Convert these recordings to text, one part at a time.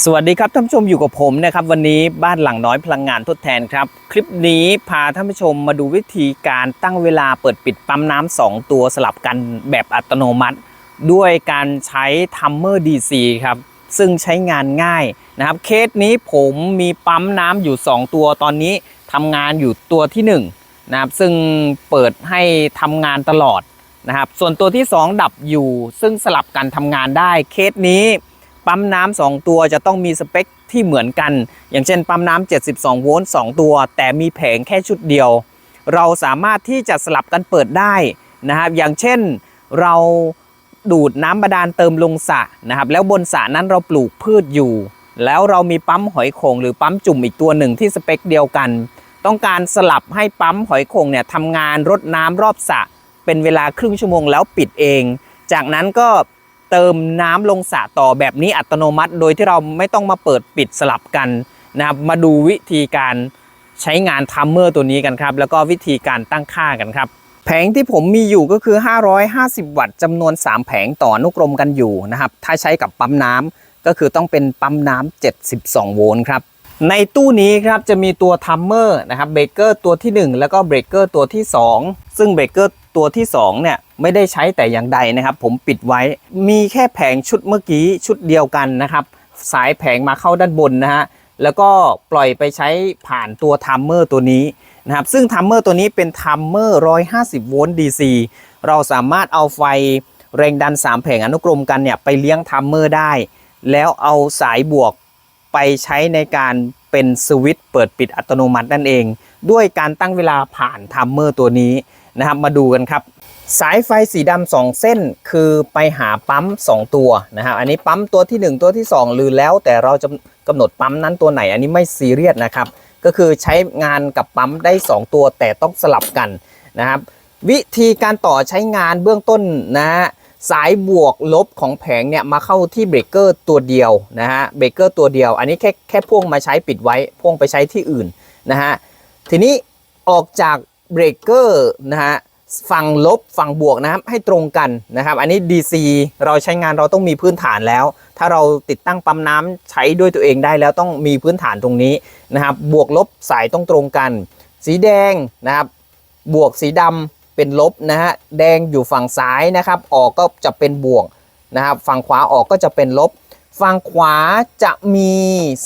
สวัสดีครับท่านผู้ชมอยู่กับผมนะครับวันนี้บ้านหลังน้อยพลังงานทดแทนครับ คลิปนี้พาท่านผู้ชมมาดูวิธีการตั้งเวลาเปิดปิดปั๊มน้ำสองตัวสลับกันแบบอัตโนมัติ ด้วยการใช้ทัมเมอร์ DC ครับซึ่งใช้งานง่ายนะครับ เคสนี้ผมมีปั๊มน้ำอยู่ 2 ตัวตอนนี้ทำงานอยู่ตัวที่1นะครับซึ่งเปิดให้ทำงานตลอดนะครับส่วนตัวที่ 2 ดับอยู่ ซึ่งสลับกันทำงานได้เคสนี้ ปั๊มน้ำสองตัวจะต้องมีสเปคที่เหมือนกัน อย่างเช่นปั๊มน้ำ72 โวลต์ 2 ตัว แต่มีแผงแค่ชุดเดียว เราสามารถที่จะสลับกันเปิดได้นะครับ อย่างเช่นเราดูดน้ำบาดาลเติมลงสระนะครับ แล้วบนสระนั้นเราปลูกพืชอยู่ แล้วเรามีปั๊มหอยโข่งหรือปั๊มจุ่มอีกตัวหนึ่งที่สเปคเดียวกัน ต้องการสลับให้ปั๊มหอยโข่งเนี่ยทำงานรดน้ำรอบสระเป็นเวลาครึ่งชั่วโมงแล้วปิดเอง จากนั้นก็ เติมน้ำลงสระต่อแบบนี้อัตโนมัติ โดยที่เราไม่ต้องมาเปิดปิดสลับกันนะครับ มาดูวิธีการใช้งานทัมเมอร์ตัวนี้กันครับ แล้วก็วิธีการตั้งค่ากันครับ แผงที่ผมมีอยู่ก็คือ 550 วัตต์จำนวน 3 แผงต่ออนุกรมกันอยู่นะครับ ถ้าใช้กับปั๊มน้ำก็คือต้องเป็นปั๊มน้ำ72 โวลต์ครับในตู้นี้ครับจะมีตัวทัมเมอร์นะครับเบรกเกอร์ตัวที่ 1 แล้วก็เบรกเกอร์ตัวที่ 2 ซึ่งเบรกเกอร์ ตัวที่2เนี่ยไม่ได้ใช้แต่อย่างใดนะครับ ผมปิดไว้มีแค่แผงชุดเมื่อกี้ชุดเดียวกันนะครับ สายแผงมาเข้าด้านบนนะฮะแล้วก็ปล่อยไปใช้ผ่านตัวทัมเมอร์ตัวนี้นะครับซึ่งทัมเมอร์ตัวนี้เป็นทัมเมอร์ 150 โวลต์ DC เราสามารถเอาไฟแรงดัน 3 แผงอนุกรมกันเนี่ยไปเลี้ยงทัมเมอร์ได้ แล้วเอาสายบวก ไปใช้ในการเป็นสวิตช์เปิดปิดอัตโนมัตินั่นเอง ด้วยการตั้งเวลาผ่านทัมเมอร์ตัวนี้นะครับมาดูกันครับ สายไฟสีดำสองเส้นคือไปหาปั๊ม 2 ตัวนะครับอันนี้ปั๊มตัวที่ 1 ตัวที่ 2 หรือแล้วแต่เราจะกำหนดปั๊มนั้นตัวไหน อันนี้ไม่ซีเรียสนะครับก็คือใช้งานกับปั๊มได้ 2 ตัวแต่ต้องสลับกันนะครับวิธีการต่อใช้งานเบื้องต้นนะฮะ สายบวกลบของแผงเนี่ยมาเข้าที่เบรกเกอร์ตัวเดียวนะฮะเบรกเกอร์ตัวเดียว อันนี้แค่แค่พ่วงมาใช้ปิดไว้พ่วงไปใช้ที่อื่นนะฮะทีนี้ออกจากเบรกเกอร์นะฮะฝั่งลบฝั่งบวกนะครับให้ตรงกันนะครับ อันนี้ DC เราใช้งานเราต้องมีพื้นฐานแล้ว ถ้าเราติดตั้งปั๊มน้ำใช้ด้วยตัวเองได้แล้วต้องมีพื้นฐานตรงนี้นะครับ บวกลบสายต้องตรงกัน สีแดงนะครับบวกสีดำ เป็นลบนะฮะแดงอยู่ฝั่งซ้ายนะครับ ออกก็จะเป็นบวกนะครับฝั่งขวาออกก็จะเป็นลบ ฝั่งขวาจะมี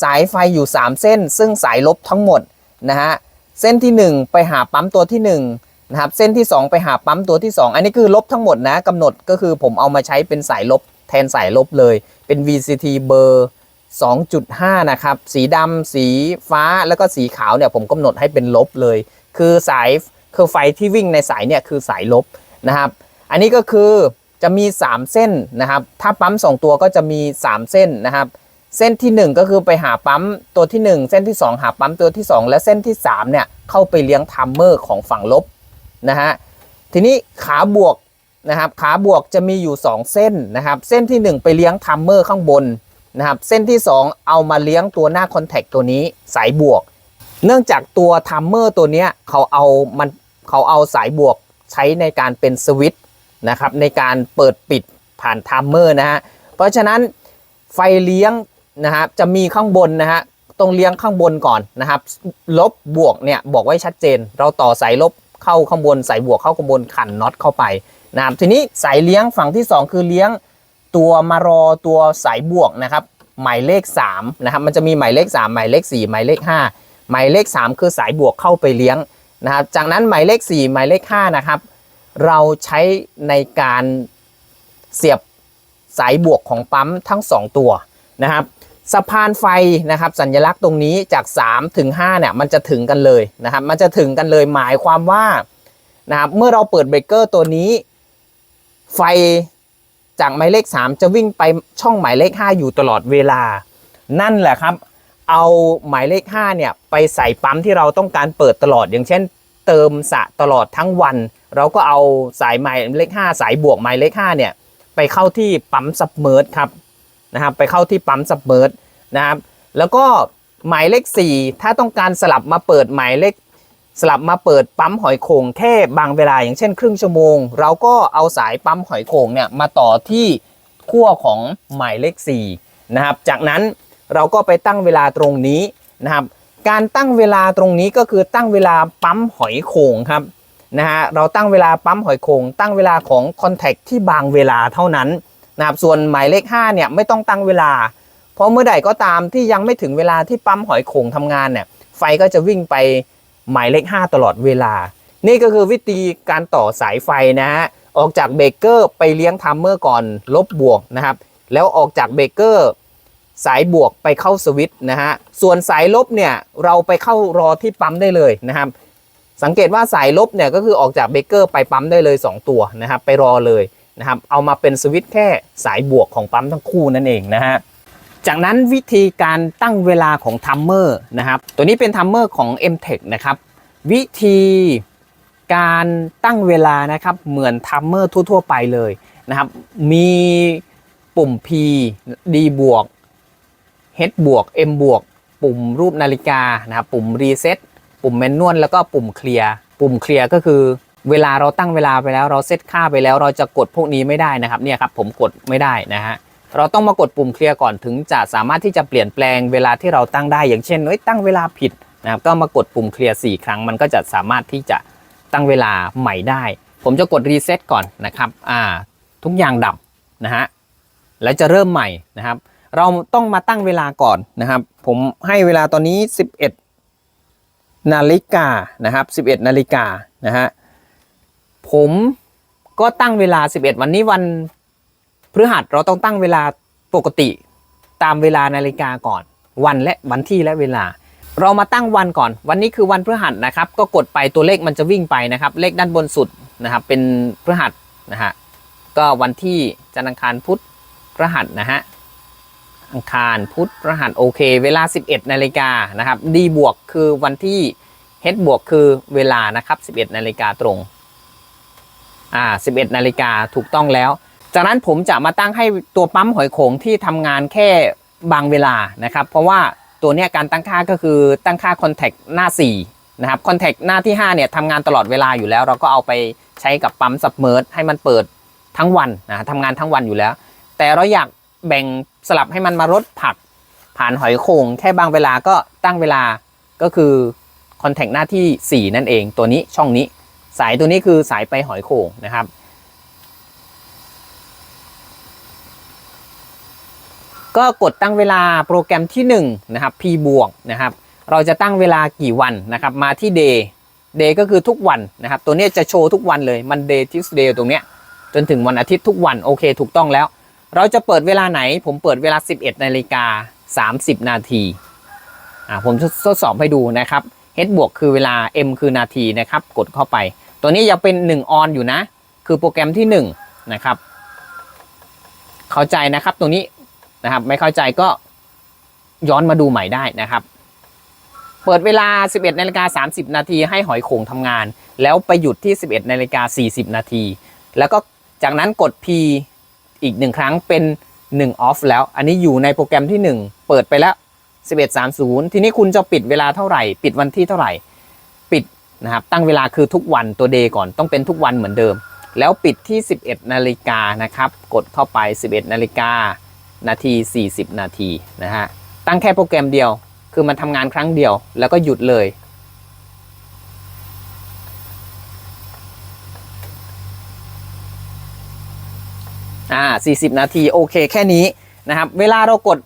สายไฟอยู่ 3 เส้น ซึ่งสายลบทั้งหมดนะฮะเส้นที่ 1 ไปหาปั๊มตัวที่ 1 นะครับ เส้นที่ 2 ไปหาปั๊มตัวที่ 2 อันนี้คือลบทั้งหมดนะกำหนดก็คือผมเอามาใช้เป็นสายลบแทนสายลบเลย เป็น VCT เบอร์ 2.5 นะครับ สีดำสีฟ้าแล้วก็สีขาวเนี่ยผมกำหนดให้เป็นลบเลย คือสาย คือไฟที่วิ่งในสายเนี่ยคือสายลบนะครับ อันนี้ก็คือจะมี 3 เส้นนะครับ ถ้าปั๊ม 2 ตัวก็จะมี 3 เส้นนะครับ เส้นที่ 1 ก็คือไปหาปั๊มตัวที่ 1 เส้นที่ 2 หาปั๊มตัวที่ 2 และเส้นที่3เนี่ยเข้าไปเลี้ยงทัมเมอร์ของฝั่งลบนะฮะ ทีนี้ขาบวกนะครับ ขาบวกจะมีอยู่ 2 เส้นนะครับ เส้นที่ 1 ไปเลี้ยงทัมเมอร์ข้างบนนะครับ เส้นที่ 2 เอามาเลี้ยงตัวหน้าคอนแทคตัวนี้สายบวก เนื่องจากตัวทัมเมอร์ตัวเนี้ยเขาเอามัน เขาเอาสายบวกใช้ในการเป็นสวิตช์นะครับในการเปิดปิดผ่านทัมเมอร์นะฮะเพราะฉะนั้นไฟเลี้ยงนะครับจะมีข้างบนนะฮะต้องเลี้ยงข้างบนก่อนนะครับ ลบบวกเนี่ยบอกไว้ชัดเจน เราต่อสายลบเข้าข้างบนสายบวกเข้าข้างบนขันน็อตเข้าไปนะครับทีนี้สายเลี้ยงฝั่งที่ 2 คือเลี้ยงตัวมารอตัวสายบวกนะครับหมายเลข3นะครับมันจะมีหมายเลข 3 หมายเลข 4 หมายเลข 5 หมายเลข 3 คือสายบวกเข้าไปเลี้ยง นะครับ จากนั้นหมายเลข 4 หมายเลข 5 นะครับ เราใช้ในการเสียบสายบวกของปั๊มทั้ง 2 ตัวนะครับสะพานไฟนะครับสัญลักษณ์ตรงนี้จาก 3 ถึง5เนี่ยมันจะถึงกันเลยนะครับ มันจะถึงกันเลยหมายความว่านะครับเมื่อเราเปิดเบรกเกอร์ตัวนี้ ไฟจากหมายเลข 3 จะวิ่งไปช่องหมายเลข 5 อยู่ตลอดเวลา นั่นแหละครับ เอาหมายเลข5เนี่ยไปใส่ปั๊มที่เราต้องการเปิดตลอด อย่างเช่น เติมสระตลอดทั้งวัน เราก็เอาสายหมายเลข 5 สายบวกหมายเลข5เนี่ยไปเข้าที่ปั๊มซับเมอร์สครับนะครับไปเข้าที่ปั๊มซับเมอร์สนะครับแล้วก็หมายเลข 4 ถ้าต้องการสลับมาเปิดหมายเลขสลับมาเปิดปั๊มหอยโข่งแค่บางเวลาอย่างเช่น ครึ่งชั่วโมง เราก็เอาสายปั๊มหอยโข่งเนี่ยมาต่อที่ขั้วของหมายเลข4นะครับจากนั้น เราก็ไปตั้งเวลาตรงนี้นะครับ การตั้งเวลาตรงนี้ก็คือตั้งเวลาปั๊มหอยโข่งครับนะฮะเราตั้งเวลาปั๊มหอยโข่งตั้งเวลาของคอนแทคที่บางเวลาเท่านั้นนะครับส่วนหมายเลข5เนี่ยไม่ต้องตั้งเวลา เพราะเมื่อใดก็ตามที่ยังไม่ถึงเวลาที่ปั๊มหอยโข่งทำงานเนี่ยไฟก็จะวิ่งไปหมายเลข 5 ตลอดเวลา นี่ก็คือวิธีการต่อสายไฟนะฮะออกจากเบรกเกอร์ไปเลี้ยงทัมเมอร์ก่อนลบบวกนะครับ แล้วออกจากเบรกเกอร์ สายบวกไปเข้าสวิตช์นะฮะส่วนสายลบเนี่ยเราไปเข้ารอที่ปั๊มได้เลยนะครับ สังเกตว่าสายลบเนี่ยก็คือออกจากเบรกเกอร์ไปปั๊มได้เลย 2 ตัวนะครับไปรอเลยนะครับเอามาเป็นสวิตช์แค่สายบวกของปั๊มทั้งคู่นั่นเองนะฮะจากนั้นวิธีการตั้งเวลาของทัมเมอร์นะครับตัวนี้เป็นทัมเมอร์ของ m t e c นะครับวิธีการตั้งเวลานะครับเหมือนทัมเมอร์ทั่ว ๆ ไปเลยนะครับมีปุ่ม P D บวก H บวก M บวกปุ่มรูปนาฬิกานะครับปุ่มรีเซ็ตปุ่มแมนนวลแล้วก็ปุ่มเคลียร์ปุ่มเคลียร์ก็คือเวลาเราตั้งเวลาไปแล้วเราเซตค่าไปแล้วเราจะกดพวกนี้ไม่ได้นะครับเนี่ยครับผมกดไม่ได้นะฮะเราต้องมากดปุ่มเคลียร์ก่อนถึงจะสามารถที่จะเปลี่ยนแปลงเวลาที่เราตั้งได้อย่างเช่นเอ้ยตั้งเวลาผิดนะครับก็มากดปุ่มเคลียร์4ครั้งมันก็จะสามารถที่จะตั้งเวลาใหม่ได้ ผมจะกดรีเซ็ตก่อนนะครับอ่าทุกอย่างดับนะฮะแล้วจะเริ่มใหม่นะครับ เราต้องมาตั้งเวลาก่อนนะครับ ผมให้เวลาตอนนี้ 11 นาฬิกานะครับ 11 นาฬิกานะฮะผมก็ตั้งเวลา 11 วันนี้วันพฤหัสเราต้องตั้งเวลาปกติตามเวลานาฬิกาก่อน วันและวันที่และเวลา เรามาตั้งวันก่อน วันนี้คือวันพฤหัสนะครับ ก็กดไปตัวเลขมันจะวิ่งไปนะครับ เลขด้านบนสุดนะครับ เป็นพฤหัสนะฮะก็วันที่จันทร์อังคารพุธพฤหัสนะฮะ อังคารพุธรหัสโอเค เวลา 11นาฬิกานะครับ D บวกคือวันที่ H บวกคือเวลานะครับ11นาฬิกาตรงอ่า11นาฬิกาถูกต้องแล้ว จากนั้นผมจะมาตั้งให้ตัวปั๊มหอยโขงที่ทำงานแค่บางเวลานะครับ เพราะว่าตัวเนี้ยการตั้งค่าก็คือตั้งค่า Contact หน้า 4 นะครับ Contact หน้าที่ 5 เนี่ยทำงานตลอดเวลาอยู่แล้ว เราก็เอาไปใช้กับปั๊ม Submerge ให้มันเปิดทั้งวันนะทำงานทั้งวันอยู่แล้ว แต่เราอยากแบ่ง สลับให้มันมารดผัก ผ่านหอยโข่งแค่บางเวลาก็ตั้งเวลาก็คือคอนแทคหน้าที่ 4 นั่นเองตัวนี้ช่องนี้ สายตัวนี้คือสายไปหอยโข่งนะครับ ก็กดตั้งเวลาโปรแกรมที่ 1 นะครับ P บวกนะครับ เราจะตั้งเวลากี่วันนะครับ มาที่ day day ก็คือทุกวันนะครับ ตัวนี้จะโชว์ทุกวันเลยมัน day Tuesday ตรงเนี้ยจนถึงวันอาทิตย์ทุกวัน โอเค ถูกต้องแล้ว เราจะเปิดเวลาไหน ผมเปิดเวลา 11นาฬิกา30 นาทีอ่าผมทดสอบให้ดูนะครับ H บวกคือเวลา M คือนาทีนะครับ กดเข้าไป ตัวนี้ยังเป็น1ออนอยู่นะ คือโปรแกรมที่ 1 นะครับ เข้าใจนะครับตรงนี้นะครับ ไม่เข้าใจก็ย้อนมาดูใหม่ได้นะครับ เปิดเวลา 11นาฬิกา30 นาทีให้หอยโข่งทำงาน แล้วไปหยุดที่ 11นาฬิกา40 นาที แล้วก็จากนั้นกด P อีกหนึ่งครั้งเป็น1 off แล้ว อันนี้อยู่ในโปรแกรมที่ 1 เปิดไปแล้ว 11.30 ทีนี้คุณจะปิดเวลาเท่าไหร่ ปิดวันที่เท่าไหร่ ปิดนะครับ ตั้งเวลาคือทุกวันตัวเดย์ก่อน ต้องเป็นทุกวันเหมือนเดิม แล้วปิดที่ 11 นาฬิกานะครับ กดเข้าไป 11 นาฬิกานาที 40 นาทีนะฮะ ตั้งแค่โปรแกรมเดียว คือมันทำงานครั้งเดียว แล้วก็หยุดเลย 40 นาทีโอเคแค่นี้นะครับเวลาเรากด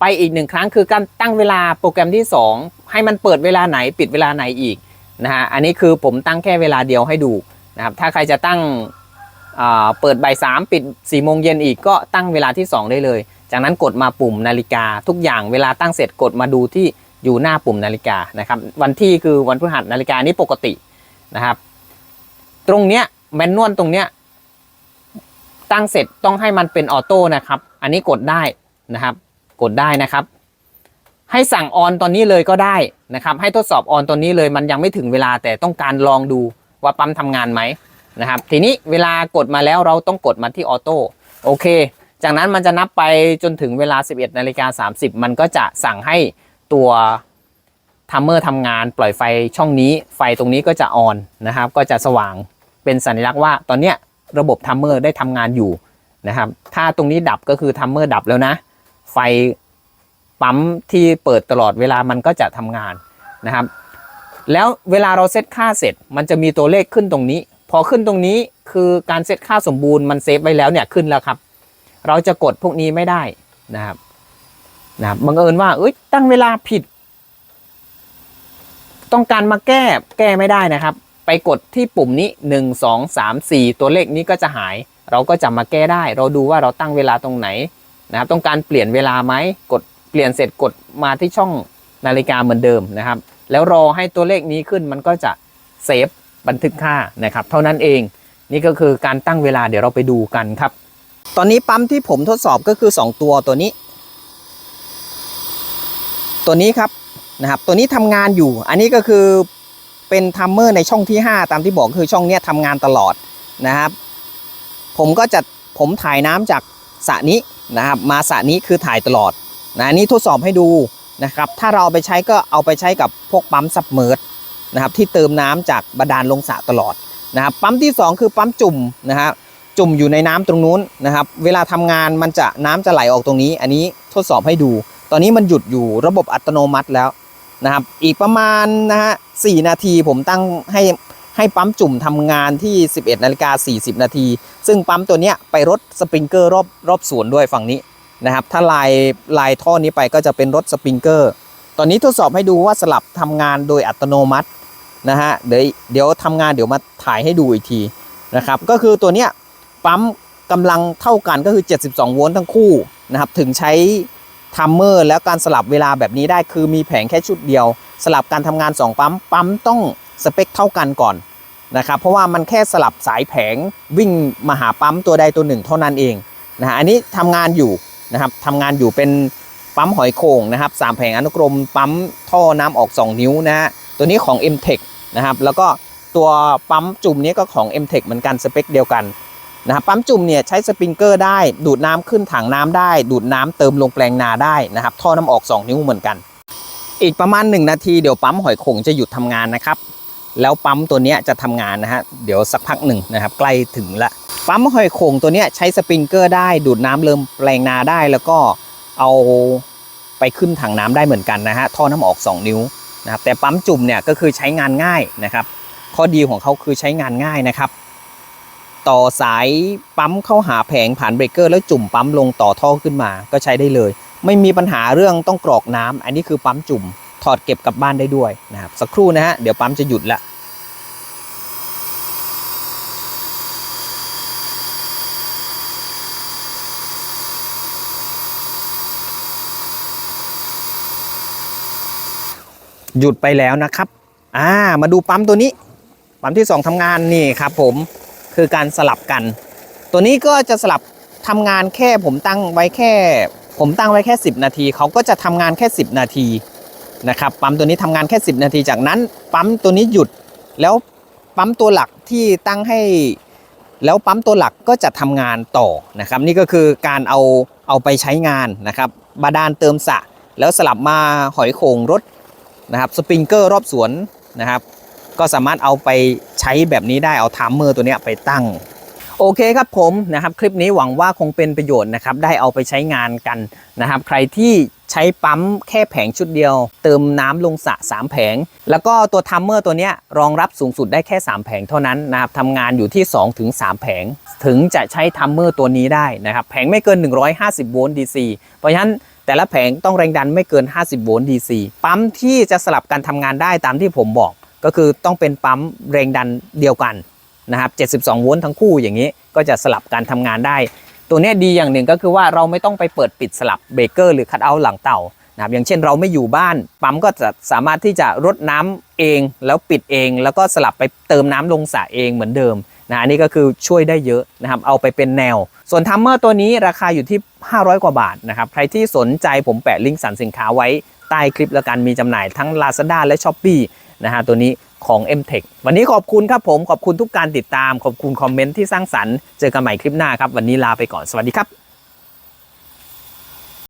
ไปอีกหนึ่งครั้งคือการตั้งเวลาโปรแกรมที่ 2 ให้มันเปิดเวลาไหนปิดเวลาไหนอีกนะฮะอันนี้คือผมตั้งแค่เวลาเดียวให้ดูนะครับถ้าใครจะตั้งเปิดบ่ายสามปิด4ี่โมงเย็นอีกก็ตั้งเวลาที่ 2 ได้เลย จากนั้นกดมาปุ่มนาฬิกา ทุกอย่างเวลาตั้งเสร็จกดมาดูที่อยู่หน้าปุ่มนาฬิกานะครับวันที่คือวันพฤหัสนาฬิกานี้ปกตินะครับ ตรงเนี้ยแมนนวลตรงเนี้ย ตั้งเสร็จต้องให้มันเป็นออโต้นะครับ อันนี้กดได้นะครับ กดได้นะครับ ให้สั่งออนตอนนี้เลยก็ได้นะครับ ให้ทดสอบออนตอนนี้เลยมันยังไม่ถึงเวลาแต่ต้องการลองดูว่าปั๊มทำงานไหมนะครับ ทีนี้เวลากดมาแล้วเราต้องกดมาที่ออโต้โอเค จากนั้นมันจะนับไปจนถึงเวลา 11นาฬิกา30 มันก็จะสั่งให้ตัวทัมเมอร์ทำงานปล่อยไฟช่องนี้ ไฟตรงนี้ก็จะออนนะครับ ก็จะสว่างเป็นสัญลักษณ์ว่าตอนเนี้ย ระบบทัมเมอร์ได้ทำงานอยู่นะครับ ถ้าตรงนี้ดับก็คือทัมเมอร์ดับแล้วนะ ไฟปั๊มที่เปิดตลอดเวลามันก็จะทำงานนะครับ แล้วเวลาเราเซตค่าเสร็จ มันจะมีตัวเลขขึ้นตรงนี้ พอขึ้นตรงนี้คือการเซตค่าสมบูรณ์มันเซฟไว้แล้วเนี่ยขึ้นแล้วครับ เราจะกดพวกนี้ไม่ได้นะครับนะครับบังเอิญว่าเอ้ยตั้งเวลาผิด ต้องการมาแก้แก้ไม่ได้นะครับ ไปกดที่ปุ่มนี้ 1 2 3 4 ตัวเลขนี้ก็จะหาย เราก็จะมาแก้ได้ เราดูว่าเราตั้งเวลาตรงไหนนะครับ ต้องการเปลี่ยนเวลาไหมกดเปลี่ยนเสร็จกดมาที่ช่องนาฬิกาเหมือนเดิมนะครับ แล้วรอให้ตัวเลขนี้ขึ้นมันก็จะเซฟบันทึกค่านะครับ เท่านั้นเองนี่ก็คือการตั้งเวลาเดี๋ยวเราไปดูกันครับ ตอนนี้ปั๊มที่ผมทดสอบก็คือ 2 ตัวตัวนี้ ตัวนี้ครับนะครับ ตัวนี้ทำงานอยู่ อันนี้ก็คือ เป็นทัมเมอร์ในช่องที่ 5 ตามที่บอกคือช่องเนี้ยทำงานตลอดนะครับ ผมก็จะผมถ่ายน้ำจากสระนี้นะครับ มาสระนี้คือถ่ายตลอดนะอันนี้ทดสอบให้ดูนะครับ ถ้าเราเอาไปใช้ก็เอาไปใช้กับพวกปั๊มซับเมอร์นะครับที่เติมน้ำจากบาดาลลงสระตลอดนะครับปั๊มที่ 2 คือปั๊มจุ่มนะครับจุ่มอยู่ในน้ำตรงนู้นนะครับ เวลาทำงานมันจะน้ำจะไหลออกตรงนี้ อันนี้ทดสอบให้ดู ตอนนี้มันหยุดอยู่ระบบอัตโนมัติแล้ว นะครับ อีกประมาณนะฮะสนาทีผมตั้งให้ให้ปั๊มจุ่มทำงานที่ 11นาฬิกา40 นาที ซึ่งปั๊มตัวเนี้ยไปรถสปริงเกอร์รอบรอบสวนด้วยฝั่งนี้นะครับ ถ้าลายลายท่อนี้ไปก็จะเป็นรถสปริงเกอร์ ตอนนี้ทดสอบให้ดูว่าสลับทำงานโดยอัตโนมัตินะฮะ เดี๋ยวเดี๋ยวทำงานเดี๋ยวมาถ่ายให้ดูอีกทีนะครับ ก็คือตัวเนี้ยปั๊มกำลังเท่ากันก็คือ 72 โวลต์ทั้งคู่นะครับ ถึงใช้ ทัมเมอร์แล้วการสลับเวลาแบบนี้ได้คือมีแผงแค่ชุดเดียว สลับการทำงาน 2 ปั๊ม ปั๊มต้องสเปคเท่ากันก่อนนะครับเพราะว่ามันแค่สลับสายแผงวิ่งมาหาปั๊มตัวใดตัวหนึ่งเท่านั้นเองนะฮะอันนี้ทำงานอยู่นะครับทำงานอยู่เป็นปั๊มหอยโข่งนะครับสามแผงอนุกรมปั๊มท่อน้ำออก 2 นิ้วนะฮะตัวนี้ของ m t e c h นะครับแล้วก็ตัวปั๊มจุ่มนี้ก็ของ m t e c h เหมือนกันสเปคเดียวกัน นะครับปั๊มจุ่มเนี่ยใช้สปริงเกอร์ได้ ดูดน้ำขึ้นถังน้ำได้ ดูดน้ำเติมลงแปลงนาได้นะครับ ท่อน้ำออก 2 นิ้วเหมือนกัน อีกประมาณ 1 นาทีเดี๋ยวปั๊มหอยโข่งจะหยุดทำงานนะครับ แล้วปั๊มตัวนี้จะทำงานนะฮะเดี๋ยวสักพักหนึ่งนะครับ ใกล้ถึงละปั๊มหอยโข่งตัวเนี้ยใช้สปริงเกอร์ได้ ดูดน้ำเริ่มแปลงนาได้ แล้วก็เอาไปขึ้นถังน้ำได้เหมือนกันนะฮะท่อน้ำออก 2 นิ้วนะครับแต่ปั๊มจุ่มเนี่ยก็คือใช้งานง่ายนะครับ ข้อดีของเขาคือใช้งานง่ายนะครับ ต่อสายปั๊มเข้าหาแผงผ่านเบรกเกอร์แล้วจุ่มปั๊มลงต่อท่อขึ้นมา ก็ใช้ได้เลย ไม่มีปัญหาเรื่องต้องกรอกน้ำอันนี้คือปั๊มจุ่มถอดเก็บกลับบ้านได้ด้วยนะครับสักครู่นะฮะเดี๋ยวปั๊มจะหยุดละหยุดไปแล้วนะครับ อ่า มาดูปั๊มตัวนี้ ปั๊มที่ 2ทำงานนี่ครับผม คือการสลับกัน ตัวนี้ก็จะสลับทำงานแค่ผมตั้งไว้แค่ ผมตั้งไว้แค่ 10 นาที เขาก็จะทำงานแค่ 10 นาทีนะครับปั๊มตัวนี้ทำงานแค่ 10 นาทีจากนั้น ปั๊มตัวนี้หยุดแล้วปั๊มตัวหลักที่ตั้งให้แล้วปั๊มตัวหลักก็จะทำงานต่อนะครับ นี่ก็คือการเอาเอาไปใช้งานนะครับบาดาลเติมสระแล้วสลับมาหอยโข่งรถนะครับสปริงเกอร์รอบสวนนะครับ ก็สามารถเอาไปใช้แบบนี้ได้เอาทัมเมอร์ตัวนี้ไปตั้ง โอเคครับผมนะครับคลิปนี้หวังว่าคงเป็นประโยชน์นะครับได้เอาไปใช้งานกันนะครับ ใครที่ใช้ปั๊มแค่แผงชุดเดียว เติมน้ำลงสระ3แผง แล้วก็ตัวทัมเมอร์ตัวนี้รองรับสูงสุดได้แค่ 3 แผงเท่านั้นนะครับทำงานอยู่ที่ 2-3แผง ถึงจะใช้ทัมเมอร์ตัวนี้ได้นะครับ แผงไม่เกิน 150 โวลต์ DC เพราะฉะนั้นแต่ละแผงต้องแรงดันไม่เกิน 50 โวลต์ DC ปั๊มที่จะสลับกันทำงานได้ตามที่ผมบอก ก็คือต้องเป็นปั๊มแรงดันเดียวกันนะครับ72 โวลต์ทั้งคู่อย่างนี้ก็จะสลับการทำงานได้ ตัวนี้ดีอย่างหนึ่งก็คือว่าเราไม่ต้องไปเปิดปิดสลับเบรกเกอร์หรือคัตเอาท์หลังเต่านะครับอย่างเช่นเราไม่อยู่บ้าน ปั๊มก็จะสามารถที่จะรดน้ำเองแล้วปิดเอง แล้วก็สลับไปเติมน้ำลงสระเองเหมือนเดิมนะอันนี้ก็คือช่วยได้เยอะนะครับเอาไปเป็นแนว ส่วนทัมเมอร์ตัวนี้ราคาอยู่ที่ 500 กว่าบาทนะครับใครที่สนใจผมแปะลิงก์สั่งสินค้าไว้ใต้คลิปแล้วกันมีจำหน่ายทั้ง Lazada และ s h อ p e e นะฮะตัวนี้ของ m t e c h วันนี้ขอบคุณครับผม ขอบคุณทุกการติดตาม ขอบคุณคอมเมนต์ที่สร้างสรรค์ เจอกันใหม่คลิปหน้าครับ วันนี้ลาไปก่อน สวัสดีครับ